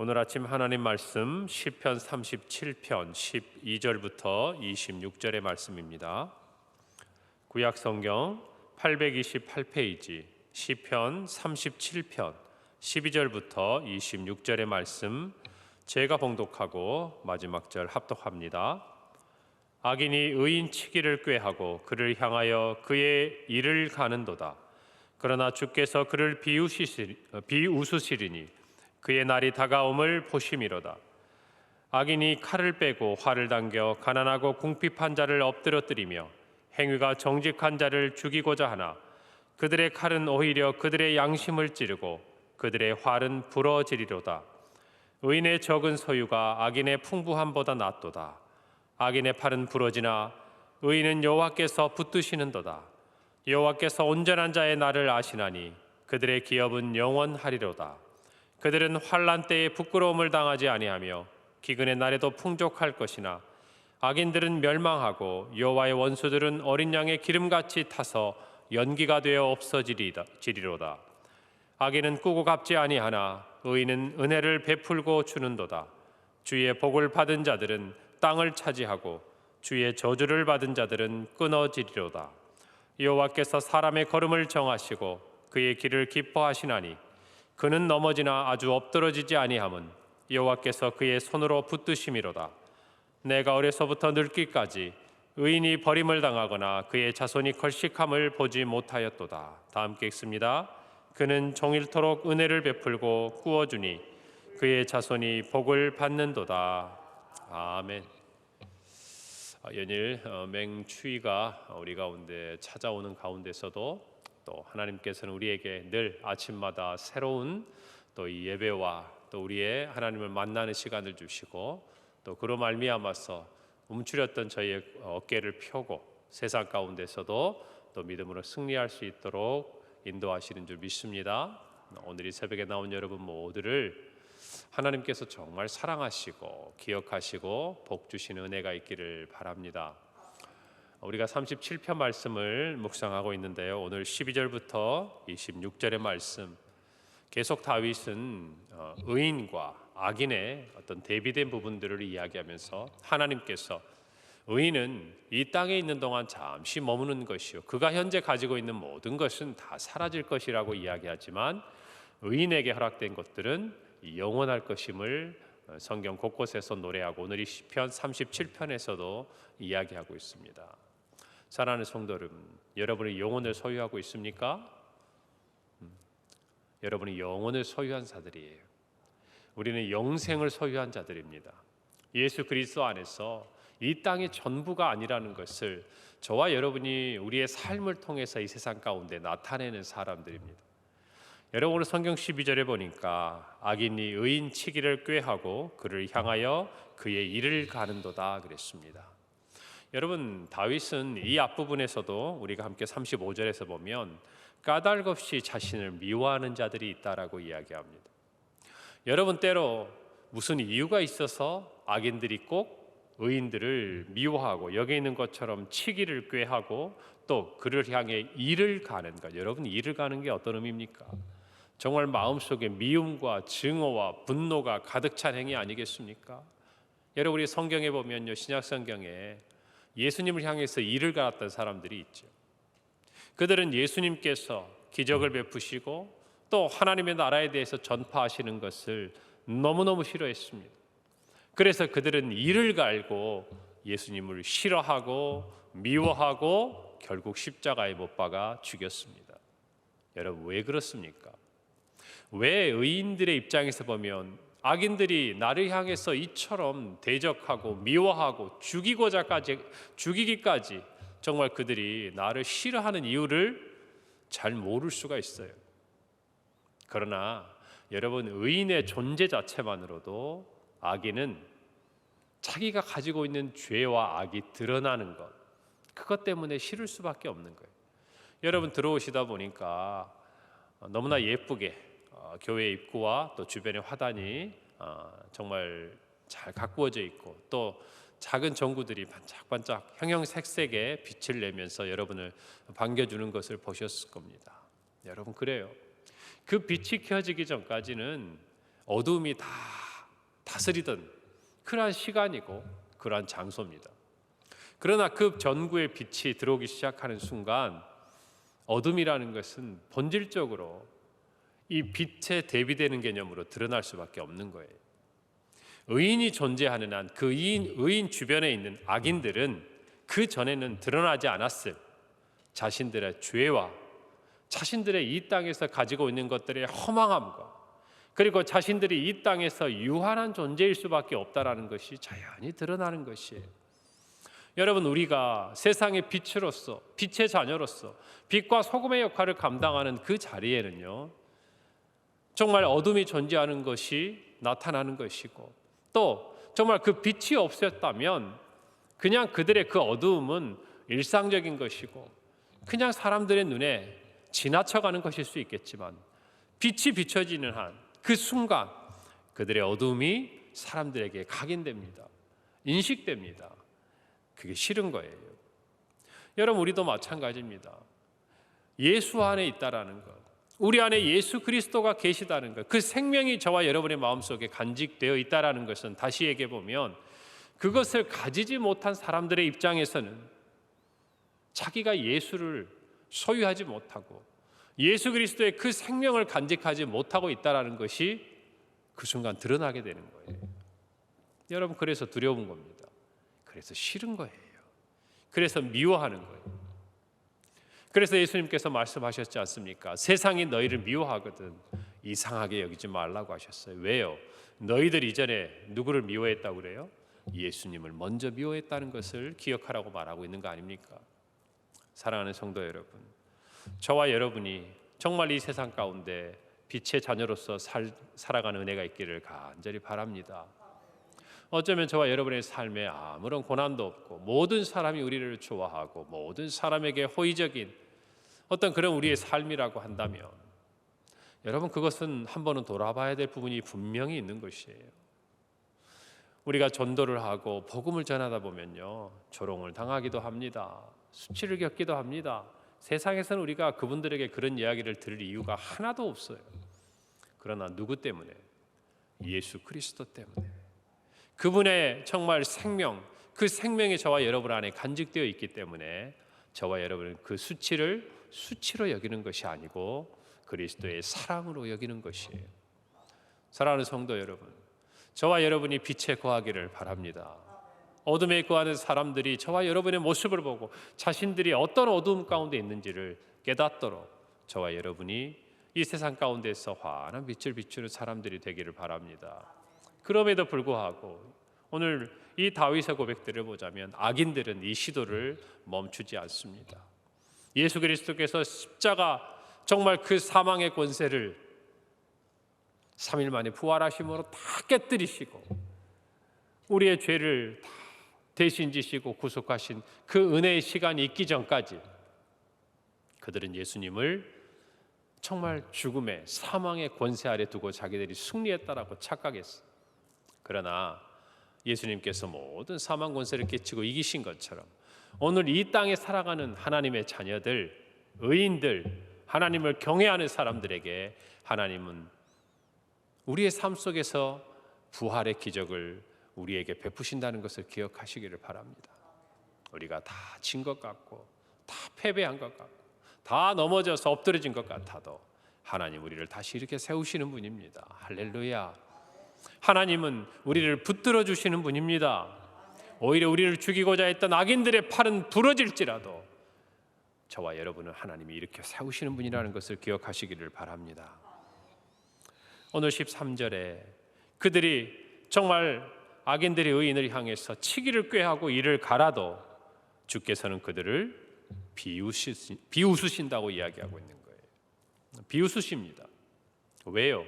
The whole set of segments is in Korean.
오늘 아침 하나님 말씀 시편 37편 12절부터 26절의 말씀입니다. 구약 성경 828페이지 시편 37편 12절부터 26절의 말씀 제가 봉독하고 마지막 절 합독합니다. 악인이 의인 치기를 꾀하고 그를 향하여 그의 일을 가는도다. 그러나 주께서 그를 비웃으시리니 그의 날이 다가옴을 보심이로다. 악인이 칼을 빼고 활을 당겨 가난하고 궁핍한 자를 엎드러뜨리며 행위가 정직한 자를 죽이고자 하나 그들의 칼은 오히려 그들의 양심을 찌르고 그들의 활은 부러지리로다. 의인의 적은 소유가 악인의 풍부함보다 낫도다. 악인의 팔은 부러지나 의인은 여호와께서 붙드시는도다. 여호와께서 온전한 자의 날을 아시나니 그들의 기업은 영원하리로다. 그들은 환란 때에 부끄러움을 당하지 아니하며 기근의 날에도 풍족할 것이나 악인들은 멸망하고 여호와의 원수들은 어린 양의 기름같이 타서 연기가 되어 없어지리로다. 악인은 꾸고 갚지 아니하나 의인은 은혜를 베풀고 주는도다. 주의 복을 받은 자들은 땅을 차지하고 주의 저주를 받은 자들은 끊어지리로다. 여호와께서 사람의 걸음을 정하시고 그의 길을 기뻐하시나니 그는 넘어지나 아주 엎드러지지 아니함은 여호와께서 그의 손으로 붙드심이로다. 내가 어려서부터 늙기까지 의인이 버림을 당하거나 그의 자손이 걸식함을 보지 못하였도다. 다 함께 읽습니다. 그는 종일토록 은혜를 베풀고 구워주니 그의 자손이 복을 받는도다. 아멘. 아, 연일 어, 맹추위가 우리 가운데 찾아오는 가운데서도 또 하나님께서는 우리에게 늘 아침마다 새로운 또 이 예배와 또 우리의 하나님을 만나는 시간을 주시고 또 그로 말미암아서 움츠렸던 저희의 어깨를 펴고 세상 가운데서도 또 믿음으로 승리할 수 있도록 인도하시는 줄 믿습니다. 오늘 이 새벽에 나온 여러분 모두를 하나님께서 정말 사랑하시고 기억하시고 복 주시는 은혜가 있기를 바랍니다. 우리가 37편 말씀을 묵상하고 있는데요. 오늘 12절부터 26절의 말씀 계속 다윗은 어, 의인과 악인의 어떤 대비된 부분들을 이야기하면서 하나님께서 의인은 이 땅에 있는 동안 잠시 머무는 것이요 그가 현재 가지고 있는 모든 것은 다 사라질 것이라고 이야기하지만 의인에게 허락된 것들은 영원할 것임을 어, 성경 곳곳에서 노래하고 오늘 이 시편 37편에서도 이야기하고 있습니다. 사랑하는 성도 여러분, 여러분이 영혼을 소유하고 있습니까? 음, 여러분이 영혼을 소유한 자들이에요. 우리는 영생을 소유한 자들입니다. 예수 그리스도 안에서 이 땅의 전부가 아니라는 것을 저와 여러분이 우리의 삶을 통해서 이 세상 가운데 나타내는 사람들입니다. 여러분 오늘 성경 12절에 보니까 악인이 의인 치기를 꾀하고 그를 향하여 그의 일을 가는도다 그랬습니다. 여러분 다윗은 이 앞부분에서도 우리가 함께 35절에서 보면 까닭 없이 자신을 미워하는 자들이 있다라고 이야기합니다. 여러분 때로 무슨 이유가 있어서 악인들이 꼭 의인들을 미워하고 여기 있는 것처럼 치기를 꾀하고 또 그를 향해 일을 가는 것. 여러분 일을 가는 게 어떤 의미입니까? 정말 마음속에 미움과 증오와 분노가 가득 찬 행위 아니겠습니까? 여러분 우리 성경에 보면요 신약 성경에 예수님을 향해서 일을 갈았던 사람들이 있죠. 그들은 예수님께서 기적을 베푸시고 또 하나님의 나라에 대해서 전파하시는 것을 너무너무 싫어했습니다. 그래서 그들은 이를 갈고 예수님을 싫어하고 미워하고 결국 십자가에 못 박아 죽였습니다. 여러분 왜 그렇습니까? 왜 의인들의 입장에서 보면 악인들이 나를 향해서 이처럼 대적하고 미워하고 죽이고자까지 죽이기까지 정말 그들이 나를 싫어하는 이유를 잘 모를 수가 있어요. 그러나 여러분 의인의 존재 자체만으로도 악인은 자기가 가지고 있는 죄와 악이 드러나는 것 그것 때문에 싫을 수밖에 없는 거예요. 여러분 들어오시다 보니까 너무나 예쁘게 어, 교회 입구와 또 주변의 화단이 어, 정말 잘 가꾸어져 있고 또 작은 전구들이 반짝반짝 형형색색의 빛을 내면서 여러분을 반겨주는 것을 보셨을 겁니다. 여러분 그래요. 그 빛이 켜지기 전까지는 어둠이 다 다스리던 그러한 시간이고 그러한 장소입니다. 그러나 그 전구의 빛이 들어오기 시작하는 순간 어둠이라는 것은 본질적으로 이 빛에 대비되는 개념으로 드러날 수밖에 없는 거예요. 의인이 존재하는 한 그 의인, 의인 주변에 있는 악인들은 그 전에는 드러나지 않았을 자신들의 죄와 자신들의 이 땅에서 가지고 있는 것들의 허망함과 그리고 자신들이 이 땅에서 유한한 존재일 수밖에 없다라는 것이 자연히 드러나는 것이에요. 여러분 우리가 세상의 빛으로서 빛의 자녀로서 빛과 소금의 역할을 감당하는 그 자리에는요. 정말 어둠이 존재하는 것이 나타나는 것이고 또 정말 그 빛이 없었다면 그냥 그들의 그 어두움은 일상적인 것이고 그냥 사람들의 눈에 지나쳐가는 것일 수 있겠지만 빛이 비춰지는 한 그 순간 그들의 어두움이 사람들에게 각인됩니다. 인식됩니다. 그게 싫은 거예요. 여러분 우리도 마찬가지입니다. 예수 안에 있다라는 것. 우리 안에 예수 그리스도가 계시다는 것. 그 생명이 저와 여러분의 마음속에 간직되어 있다라는 것은 다시 얘기해 보면 그것을 가지지 못한 사람들의 입장에서는 자기가 예수를 소유하지 못하고 예수 그리스도의 그 생명을 간직하지 못하고 있다라는 것이 그 순간 드러나게 되는 거예요. 여러분 그래서 두려운 겁니다. 그래서 싫은 거예요. 그래서 미워하는 거예요. 그래서 예수님께서 말씀하셨지 않습니까? 세상이 너희를 미워하거든 이상하게 여기지 말라고 하셨어요. 왜요? 너희들 이전에 누구를 미워했다고 그래요? 예수님을 먼저 미워했다는 것을 기억하라고 말하고 있는 거 아닙니까? 사랑하는 성도 여러분, 저와 여러분이 정말 이 세상 가운데 빛의 자녀로서 살, 살아가는 은혜가 있기를 간절히 바랍니다. 어쩌면 저와 여러분의 삶에 아무런 고난도 없고 모든 사람이 우리를 좋아하고 모든 사람에게 호의적인 어떤 그런 우리의 삶이라고 한다면 여러분 그것은 한 번은 돌아봐야 될 부분이 분명히 있는 것이에요. 우리가 전도를 하고 복음을 전하다 보면요 조롱을 당하기도 합니다. 수치를 겪기도 합니다. 세상에서는 우리가 그분들에게 그런 이야기를 들을 이유가 하나도 없어요. 그러나 누구 때문에? 예수 그리스도 때문에. 그분의 정말 생명, 그 생명이 저와 여러분 안에 간직되어 있기 때문에 저와 여러분은 그 수치를 수치로 여기는 것이 아니고 그리스도의 사랑으로 여기는 것이에요. 사랑하는 성도 여러분, 저와 여러분이 빛에 거하기를 바랍니다. 어둠에 거하는 사람들이 저와 여러분의 모습을 보고 자신들이 어떤 어두움 가운데 있는지를 깨닫도록 저와 여러분이 이 세상 가운데서 환한 빛을 비추는 사람들이 되기를 바랍니다. 그럼에도 불구하고 오늘 이 다윗의 고백들을 보자면 악인들은 이 시도를 멈추지 않습니다. 예수 그리스도께서 십자가 정말 그 사망의 권세를 3일 만에 부활하심으로 다 깨뜨리시고 우리의 죄를 다 대신 지시고 구속하신 그 은혜의 시간이 있기 전까지 그들은 예수님을 정말 죽음의 사망의 권세 아래 두고 자기들이 승리했다라고 착각했어. 그러나 예수님께서 모든 사망 권세를 깨치고 이기신 것처럼 오늘 이 땅에 살아가는 하나님의 자녀들, 의인들, 하나님을 경외하는 사람들에게 하나님은 우리의 삶 속에서 부활의 기적을 우리에게 베푸신다는 것을 기억하시기를 바랍니다. 우리가 다 진 것 같고 다 패배한 것 같고 다 넘어져서 엎드려진 것 같아도 하나님 우리를 다시 이렇게 세우시는 분입니다. 할렐루야. 하나님은 우리를 붙들어 주시는 분입니다. 오히려 우리를 죽이고자 했던 악인들의 팔은 부러질지라도 저와 여러분은 하나님이 이렇게 세우시는 분이라는 것을 기억하시기를 바랍니다. 오늘 13절에 그들이 정말 악인들이 의인을 향해서 치기를 꾀하고 이를 갈아도 주께서는 그들을 비웃으시, 비웃으신다고 이야기하고 있는 거예요. 비웃으십니다. 왜요?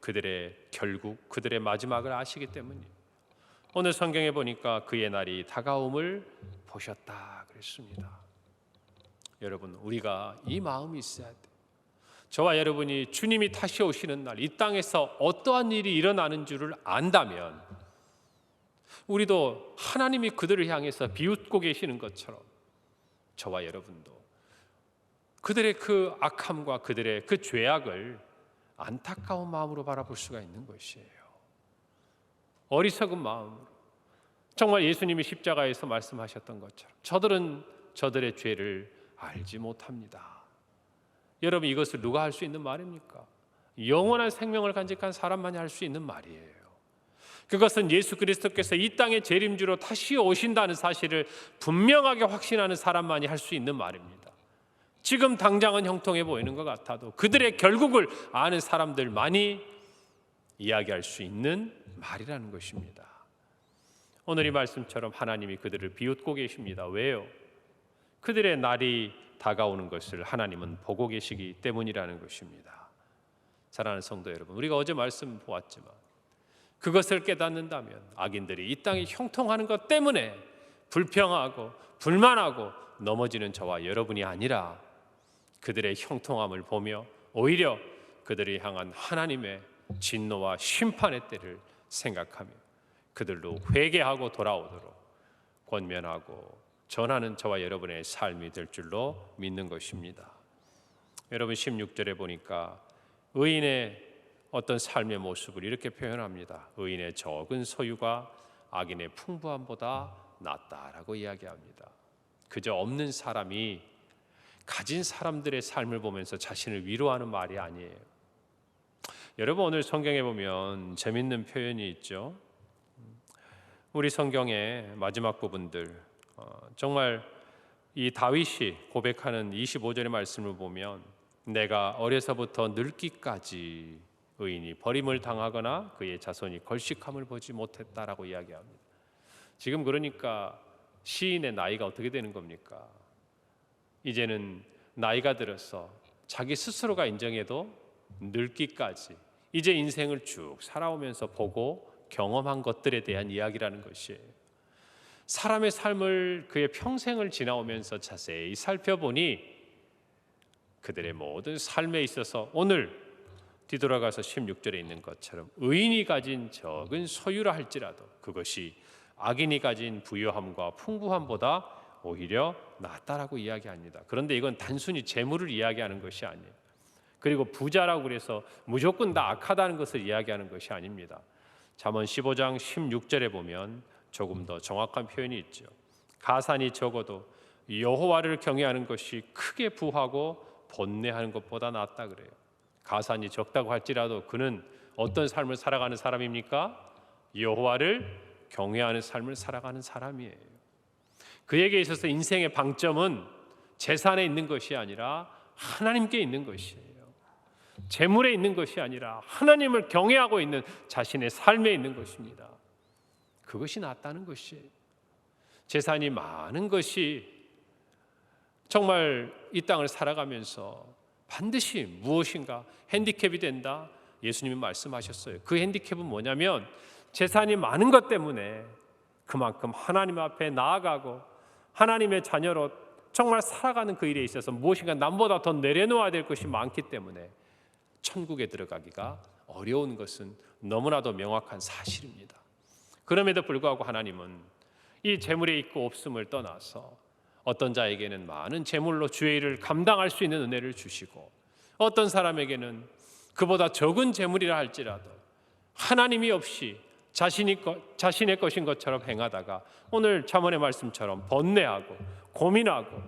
그들의 결국 그들의 마지막을 아시기 때문이에요. 오늘 성경에 보니까 그의 날이 다가옴을 보셨다 그랬습니다. 여러분 우리가 이 마음이 있어야 돼. 저와 여러분이 주님이 다시 오시는 날 이 땅에서 어떠한 일이 일어나는 줄을 안다면 우리도 하나님이 그들을 향해서 비웃고 계시는 것처럼 저와 여러분도 그들의 그 악함과 그들의 그 죄악을 안타까운 마음으로 바라볼 수가 있는 것이에요. 어리석은 마음으로 정말 예수님이 십자가에서 말씀하셨던 것처럼 저들은 저들의 죄를 알지 못합니다. 여러분 이것을 누가 할 수 있는 말입니까? 영원한 생명을 간직한 사람만이 할 수 있는 말이에요. 그것은 예수 그리스도께서 이 땅에 재림주로 다시 오신다는 사실을 분명하게 확신하는 사람만이 할 수 있는 말입니다. 지금 당장은 형통해 보이는 것 같아도 그들의 결국을 아는 사람들만이 이야기할 수 있는 말이라는 것입니다. 오늘 이 말씀처럼 하나님이 그들을 비웃고 계십니다. 왜요? 그들의 날이 다가오는 것을 하나님은 보고 계시기 때문이라는 것입니다. 사랑하는 성도 여러분, 우리가 어제 말씀 보았지만 그것을 깨닫는다면 악인들이 이 땅이 형통하는 것 때문에 불평하고 불만하고 넘어지는 저와 여러분이 아니라 그들의 형통함을 보며 오히려 그들이 향한 하나님의 진노와 심판의 때를 생각하며 그들로 회개하고 돌아오도록 권면하고 전하는 저와 여러분의 삶이 될 줄로 믿는 것입니다. 여러분 16절에 보니까 의인의 어떤 삶의 모습을 이렇게 표현합니다. 의인의 적은 소유가 악인의 풍부함보다 낫다라고 이야기합니다. 그저 없는 사람이 가진 사람들의 삶을 보면서 자신을 위로하는 말이 아니에요. 여러분 오늘 성경에 보면 재밌는 표현이 있죠. 우리 성경의 마지막 부분들 어, 정말 이 다윗이 고백하는 25절의 말씀을 보면 내가 어려서부터 늙기까지 의인이 버림을 당하거나 그의 자손이 걸식함을 보지 못했다라고 이야기합니다. 지금 그러니까 시인의 나이가 어떻게 되는 겁니까? 이제는 나이가 들어서 자기 스스로가 인정해도 늙기까지 이제 인생을 쭉 살아오면서 보고 경험한 것들에 대한 이야기라는 것이에요. 사람의 삶을 그의 평생을 지나오면서 자세히 살펴보니 그들의 모든 삶에 있어서 오늘 뒤돌아가서 16절에 있는 것처럼 의인이 가진 적은 소유라 할지라도 그것이 악인이 가진 부유함과 풍부함보다 오히려 낫다라고 이야기합니다. 그런데 이건 단순히 재물을 이야기하는 것이 아니에요. 그리고 부자라고 그래서 무조건 다 악하다는 것을 이야기하는 것이 아닙니다. 잠언 15장 16절에 보면 조금 더 정확한 표현이 있죠. 가산이 적어도 여호와를 경외하는 것이 크게 부하고 번뇌하는 것보다 낫다 그래요. 가산이 적다고 할지라도 그는 어떤 삶을 살아가는 사람입니까? 여호와를 경외하는 삶을 살아가는 사람이에요. 그에게 있어서 인생의 방점은 재산에 있는 것이 아니라 하나님께 있는 것이에요. 재물에 있는 것이 아니라 하나님을 경외하고 있는 자신의 삶에 있는 것입니다. 그것이 낫다는 것이에요. 재산이 많은 것이 정말 이 땅을 살아가면서 반드시 무엇인가 핸디캡이 된다. 예수님이 말씀하셨어요. 그 핸디캡은 뭐냐면 재산이 많은 것 때문에 그만큼 하나님 앞에 나아가고 하나님의 자녀로 정말 살아가는 그 일에 있어서 무엇인가 남보다 더 내려놓아야 될 것이 많기 때문에 천국에 들어가기가 어려운 것은 너무나도 명확한 사실입니다. 그럼에도 불구하고 하나님은 이 재물에 있고 없음을 떠나서 어떤 자에게는 많은 재물로 주의 일을 감당할 수 있는 은혜를 주시고 어떤 사람에게는 그보다 적은 재물이라 할지라도 하나님이 없이 자신이 것, 자신의 것인 것처럼 행하다가 오늘 자문의 말씀처럼 번뇌하고 고민하고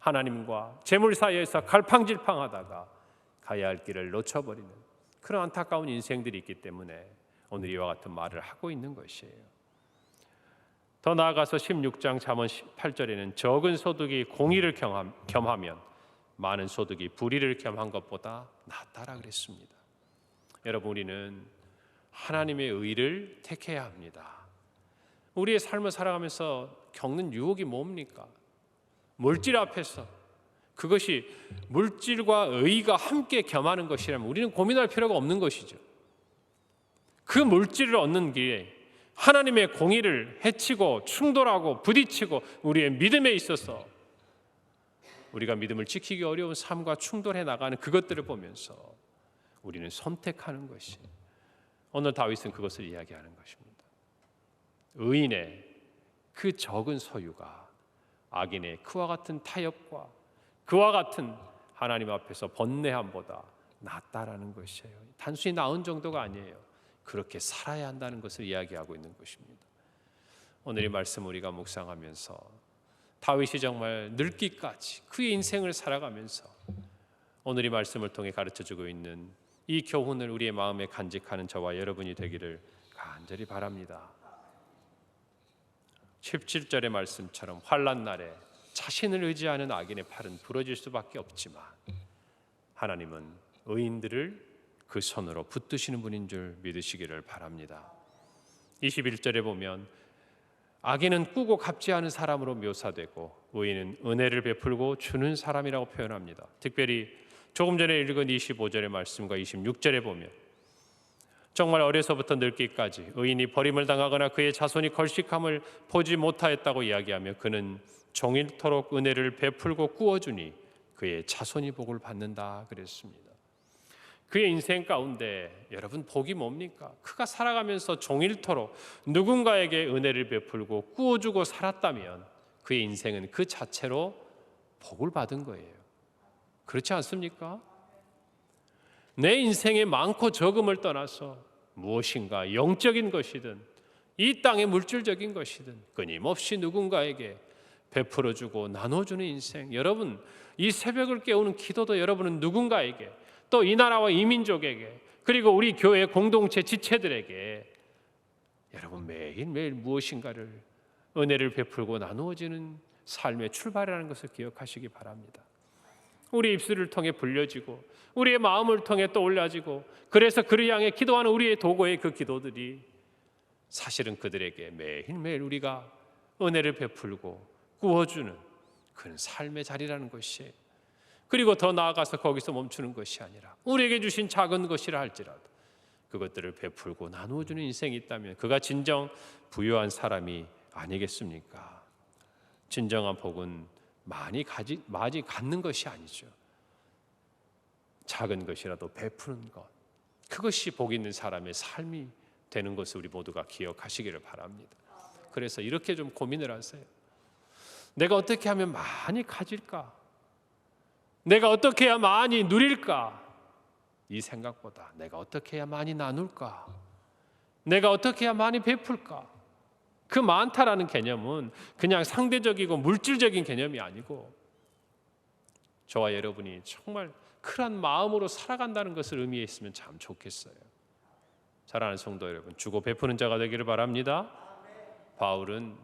하나님과 재물 사이에서 갈팡질팡하다가 가야 할 길을 놓쳐버리는 그런 안타까운 인생들이 있기 때문에 오늘 이와 같은 말을 하고 있는 것이에요. 더 나아가서 16장 잠언 8절에는 적은 소득이 공의를 겸하면 많은 소득이 불의를 겸한 것보다 낫다라 그랬습니다. 여러분 우리는 하나님의 의를 택해야 합니다. 우리의 삶을 살아가면서 겪는 유혹이 뭡니까? 물질 앞에서 그것이 물질과 의가 함께 겸하는 것이라면 우리는 고민할 필요가 없는 것이죠. 그 물질을 얻는 길에 하나님의 공의를 해치고 충돌하고 부딪히고 우리의 믿음에 있어서 우리가 믿음을 지키기 어려운 삶과 충돌해 나가는 그것들을 보면서 우리는 선택하는 것이 오늘 다윗은 그것을 이야기하는 것입니다. 의인의 그 적은 소유가 악인의 그와 같은 타협과 그와 같은 하나님 앞에서 번뇌함보다 낫다라는 것이에요. 단순히 나은 정도가 아니에요. 그렇게 살아야 한다는 것을 이야기하고 있는 것입니다. 오늘 이 말씀 우리가 묵상하면서 다윗이 정말 늙기까지 그의 인생을 살아가면서 오늘 이 말씀을 통해 가르쳐 주고 있는 이 교훈을 우리의 마음에 간직하는 저와 여러분이 되기를 간절히 바랍니다. 17절의 말씀처럼 환란 날에 자신을 의지하는 악인의 팔은 부러질 수밖에 없지만 하나님은 의인들을 그 손으로 붙드시는 분인 줄 믿으시기를 바랍니다. 21절에 보면 악인은 꾸고 갚지 않은 사람으로 묘사되고 의인은 은혜를 베풀고 주는 사람이라고 표현합니다. 특별히 조금 전에 읽은 25절의 말씀과 26절에 보면 정말 어려서부터 늙기까지 의인이 버림을 당하거나 그의 자손이 걸식함을 보지 못하였다고 이야기하며 그는 종일토록 은혜를 베풀고 꾸어주니 그의 자손이 복을 받는다 그랬습니다. 그의 인생 가운데 여러분 복이 뭡니까? 그가 살아가면서 종일토록 누군가에게 은혜를 베풀고 꾸어주고 살았다면 그의 인생은 그 자체로 복을 받은 거예요. 그렇지 않습니까? 내 인생의 많고 적음을 떠나서 무엇인가 영적인 것이든 이 땅의 물질적인 것이든 끊임없이 누군가에게 베풀어 주고 나눠 주는 인생. 여러분 이 새벽을 깨우는 기도도 여러분은 누군가에게 또 이 나라와 이 민족에게 그리고 우리 교회 공동체 지체들에게 여러분 매일매일 무엇인가를 은혜를 베풀고 나누어지는 삶의 출발이라는 것을 기억하시기 바랍니다. 우리 입술을 통해 불려지고 우리의 마음을 통해 떠올라지고 그래서 그를 향해 기도하는 우리의 도구의 그 기도들이 사실은 그들에게 매일매일 우리가 은혜를 베풀고 구워주는 그런 삶의 자리라는 것이에요. 그리고 더 나아가서 거기서 멈추는 것이 아니라 우리에게 주신 작은 것이라 할지라도 그것들을 베풀고 나누어 주는 인생이 있다면 그가 진정 부유한 사람이 아니겠습니까? 진정한 복은 많이 가지 많이 갖는 것이 아니죠. 작은 것이라도 베푸는 것 그것이 복 있는 사람의 삶이 되는 것을 우리 모두가 기억하시기를 바랍니다. 그래서 이렇게 좀 고민을 하세요. 내가 어떻게 하면 많이 가질까? 내가 어떻게 해야 많이 누릴까? 이 생각보다 내가 어떻게 해야 많이 나눌까? 내가 어떻게 해야 많이 베풀까? 그 많다라는 개념은 그냥 상대적이고 물질적인 개념이 아니고 저와 여러분이 정말 큰한 마음으로 살아간다는 것을 의미했으면 참 좋겠어요. 사랑하는 성도 여러분, 주고 베푸는 자가 되기를 바랍니다. 바울은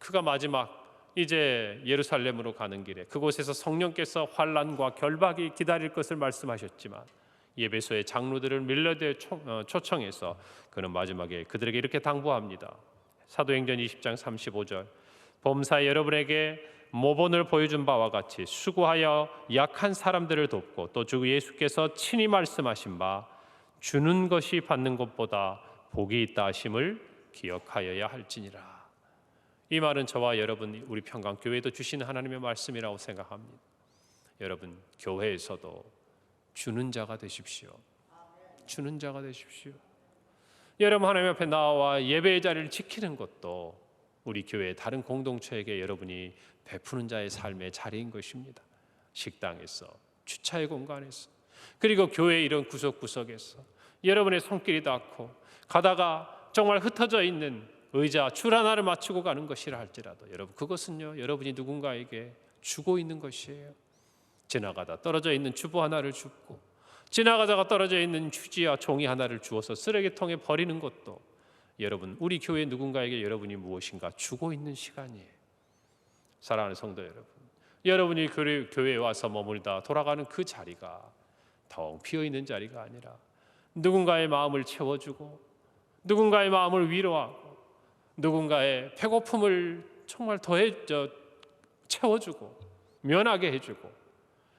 그가 마지막 이제 예루살렘으로 가는 길에 그곳에서 성령께서 환란과 결박이 기다릴 것을 말씀하셨지만 예배소의 장로들을 밀려대 어, 초청해서 그는 마지막에 그들에게 이렇게 당부합니다. 사도행전 20장 35절 범사 여러분에게 모본을 보여준 바와 같이 수고하여 약한 사람들을 돕고 또 주 예수께서 친히 말씀하신 바 주는 것이 받는 것보다 복이 있다 하심을 기억하여야 할지니라. 이 말은 저와 여러분 우리 평강 교회도 주시는 하나님의 말씀이라고 생각합니다. 여러분 교회에서도 주는 자가 되십시오. 주는 자가 되십시오. 여러분 하나님 앞에 나와 예배의 자리를 지키는 것도 우리 교회 다른 공동체에게 여러분이 베푸는 자의 삶의 자리인 것입니다. 식당에서, 주차의 공간에서, 그리고 교회 이런 구석구석에서 여러분의 손길이 닿고 가다가 정말 흩어져 있는 의자 줄 하나를 맞추고 가는 것이라 할지라도 여러분 그것은요 여러분이 누군가에게 주고 있는 것이에요. 지나가다 떨어져 있는 주보 하나를 줍고 지나가다가 떨어져 있는 휴지와 종이 하나를 주어서 쓰레기통에 버리는 것도 여러분 우리 교회 누군가에게 여러분이 무엇인가 주고 있는 시간이에요. 사랑하는 성도 여러분, 여러분이 교회에 와서 머물다 돌아가는 그 자리가 텅 비어 있는 자리가 아니라 누군가의 마음을 채워주고 누군가의 마음을 위로하고 누군가의 배고픔을 정말 더해 저 채워주고 면하게 해주고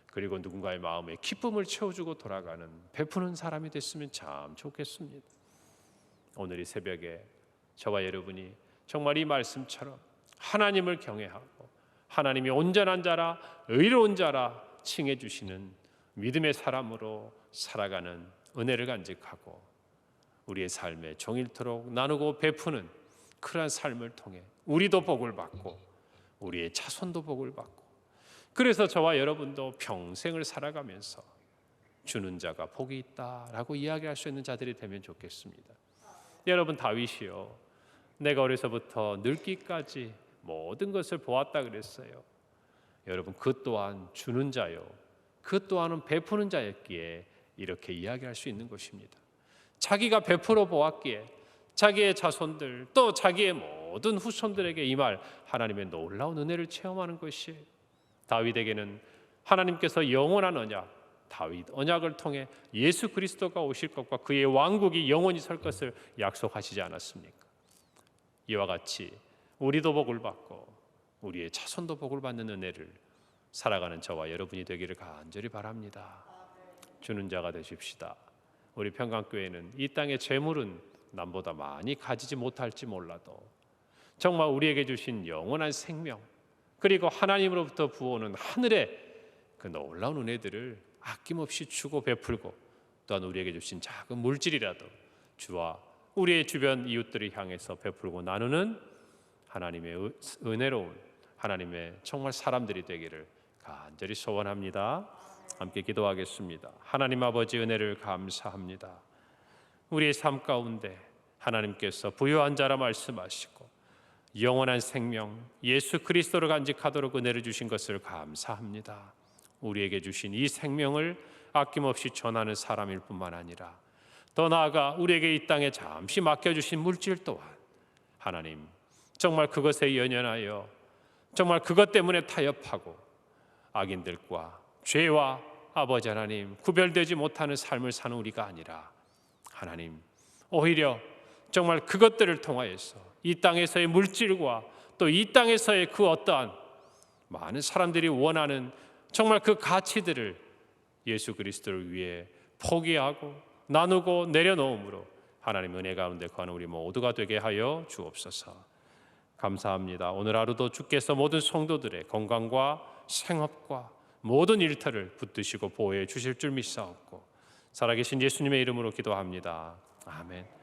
그리고 누군가의 마음에 기쁨을 채워주고 돌아가는 베푸는 사람이 됐으면 참 좋겠습니다. 오늘 이 새벽에 저와 여러분이 정말 이 말씀처럼 하나님을 경외하고 하나님이 온전한 자라 의로운 자라 칭해 주시는 믿음의 사람으로 살아가는 은혜를 간직하고 우리의 삶에 종일토록 나누고 베푸는 그러한 삶을 통해 우리도 복을 받고 우리의 자손도 복을 받고 그래서 저와 여러분도 평생을 살아가면서 주는 자가 복이 있다라고 이야기할 수 있는 자들이 되면 좋겠습니다. 여러분 다윗이요. 내가 어려서부터 늙기까지 모든 것을 보았다 그랬어요. 여러분 그 또한 주는 자요. 그 또한은 베푸는 자였기에 이렇게 이야기할 수 있는 것입니다. 자기가 베풀어 보았기에 자기의 자손들 또 자기의 모든 후손들에게 이 말 하나님의 놀라운 은혜를 체험하는 것이 다윗에게는 하나님께서 영원한 언약 다윗 언약을 통해 예수 그리스도가 오실 것과 그의 왕국이 영원히 설 것을 약속하시지 않았습니까? 이와 같이 우리도 복을 받고 우리의 자손도 복을 받는 은혜를 살아가는 저와 여러분이 되기를 간절히 바랍니다. 주는 자가 되십시다. 우리 평강교회는 이 땅의 재물은 남보다 많이 가지지 못할지 몰라도 정말 우리에게 주신 영원한 생명 그리고 하나님으로부터 부어오는 하늘의 그 놀라운 은혜들을 아낌없이 주고 베풀고 또한 우리에게 주신 작은 물질이라도 주와 우리의 주변 이웃들을 향해서 베풀고 나누는 하나님의 은- 은혜로운 하나님의 정말 사람들이 되기를 간절히 소원합니다. 함께 기도하겠습니다. 하나님 아버지 은혜를 감사합니다. 우리의 삶 가운데 하나님께서 부유한 자라 말씀하시고 영원한 생명 예수 그리스도를 간직하도록 은혜를 주신 것을 감사합니다. 우리에게 주신 이 생명을 아낌없이 전하는 사람일 뿐만 아니라 더 나아가 우리에게 이 땅에 잠시 맡겨 주신 물질 또한 하나님 정말 그것에 연연하여 정말 그것 때문에 타협하고 악인들과 죄와 아버지 하나님 구별되지 못하는 삶을 사는 우리가 아니라 하나님 오히려 정말 그것들을 통하여서 이 땅에서의 물질과 또 이 땅에서의 그 어떠한 많은 사람들이 원하는 정말 그 가치들을 예수 그리스도를 위해 포기하고 나누고 내려놓음으로 하나님 은혜 가운데 거하는 우리 모두가 되게 하여 주옵소서. 감사합니다. 오늘 하루도 주께서 모든 성도들의 건강과 생업과 모든 일터를 붙드시고 보호해 주실 줄 믿사옵고 살아계신 예수님의 이름으로 기도합니다. 아멘.